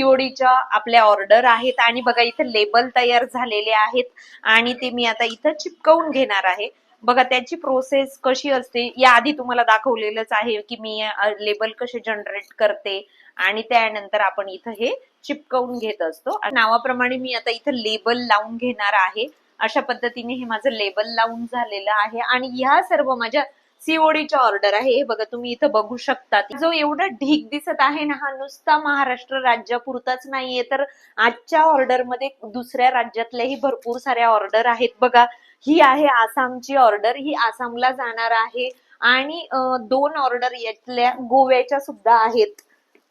पीओडीच्या आपल्या ऑर्डर आहेत आणि बघा इथे लेबल तयार झालेले आहेत आणि ते मी आता इथं चिपकवून घेणार आहे. बघा त्याची प्रोसेस कशी असते या आधी तुम्हाला दाखवलेलंच आहे की मी लेबल कसे जनरेट करते आणि त्यानंतर आपण इथं हे चिपकवून घेत असतो. आणि नावाप्रमाणे मी आता इथं लेबल लावून घेणार आहे. अशा पद्धतीने हे माझं लेबल लावून झालेलं आहे आणि ह्या सर्व माझ्या सीओडीच्या ऑर्डर आहे. हे बघा तुम्ही इथं बघू शकता. जो एवढा ढीक दिसत आहे ना हा नुसता महाराष्ट्र राज्यापुरताच नाहीये. तर आजच्या ऑर्डरमध्ये दुसऱ्या राज्यातल्याही भरपूर साऱ्या ऑर्डर आहेत. बघा ही आहे आसामची ऑर्डर ही आसामला जाणार आहे. आणि दोन ऑर्डर यातल्या गोव्याच्या सुद्धा आहेत.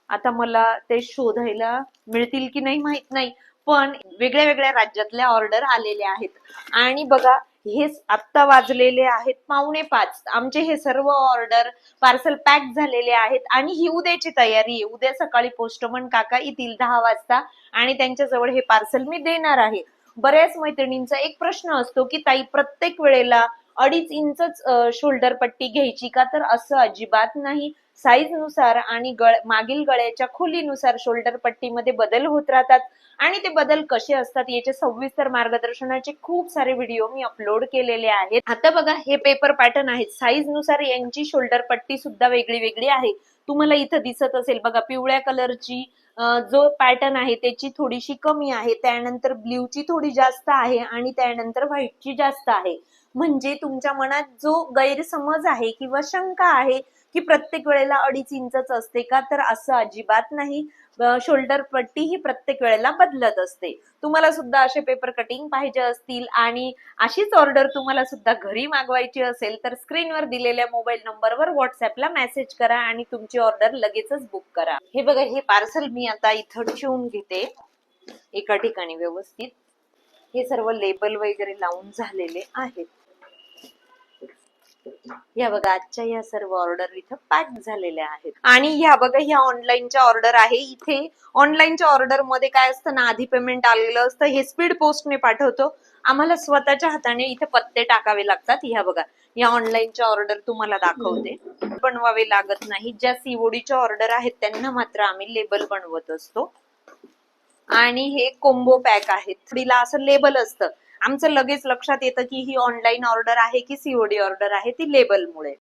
आता मला ते शोधायला मिळतील की नाही माहीत नाही. पण वेगळ्या वेगळ्या राज्यातल्या ऑर्डर आलेल्या आहेत. आणि बघा हे आत्ता वाजलेले आहेत पावणे पाच. आमचे हे सर्व ऑर्डर पार्सल पॅक झालेले आहेत. आणि ही उद्याची तयारी आहे. उद्या सकाळी पोस्टमन काका येतील दहा वाजता आणि त्यांच्याजवळ हे पार्सल मी देणार आहे. बऱ्याच मैत्रिणींचा एक प्रश्न असतो की ताई प्रत्येक वेळेला अडीच इंचच शोल्डर पट्टी घ्यायची का? तर असं अजिबात नाही. साईजनुसार आणि गळ मागील गळ्याच्या खोलीनुसार शोल्डर पट्टीमध्ये बदल होत राहतात. आणि ते बदल कसे असतात याचे सविस्तर मार्गदर्शनाचे खूप सारे व्हिडिओ मी अपलोड केलेले आहेत. आता बघा हे पेपर पॅटर्न आहेत. साईजनुसार यांची शोल्डर पट्टी सुद्धा वेगळी वेगळी आहे. तुम्हाला इथं दिसत असेल बघा पिवळ्या कलरची जो पॅटर्न आहे त्याची थोडीशी कमी आहे. त्यानंतर ब्ल्यूची थोडी जास्त आहे आणि त्यानंतर व्हाईटची जास्त आहे. म्हणजे तुमच्या मनात जो गैरसमज आहे किंवा शंका आहे की प्रत्येक वेळेला अडीच इंचच असते का तर असं अजिबात नाही. शोल्डर पट्टी ही प्रत्येक वेळेला बदलत असते. तुम्हाला सुद्धा असे पेपर कटिंग पाहिजे असतील आणि अशीच ऑर्डर तुम्हाला सुद्धा घरी मागवायची असेल तर स्क्रीनवर दिलेल्या मोबाईल नंबरवर व्हॉट्सअपला मेसेज करा आणि तुमची ऑर्डर लगेचच बुक करा. हे बघा हे पार्सल मी आता इथं ठेवून घेते. एका ठिकाणी व्यवस्थित. हे सर्व लेबल वगैरे लावून झालेले आहेत. या बघा आजच्या या सर्व ऑर्डर इथं पॅक झालेल्या आहेत. आणि ह्या बघा ह्या ऑनलाईनच्या ऑर्डर आहे. इथे ऑनलाईनच्या ऑर्डरमध्ये काय असतं ना आधी पेमेंट आलेलं असतं. हे स्पीड पोस्टने पाठवतो. आम्हाला स्वतःच्या हाताने इथे पत्ते टाकावे लागतात. ह्या बघा या ऑनलाईनच्या ऑर्डर तुम्हाला दाखवते. बनवावे लागत नाही. ज्या सीओडीच्या ऑर्डर आहेत त्यांना मात्र आम्ही लेबल बनवत असतो. आणि हे कोंबो पॅक आहेत. थोडीला असं लेबल असतं. आमचं लगेच लक्षात येतं की ही ऑनलाईन ऑर्डर आहे की सीओडी ऑर्डर आहे ती लेबलमुळे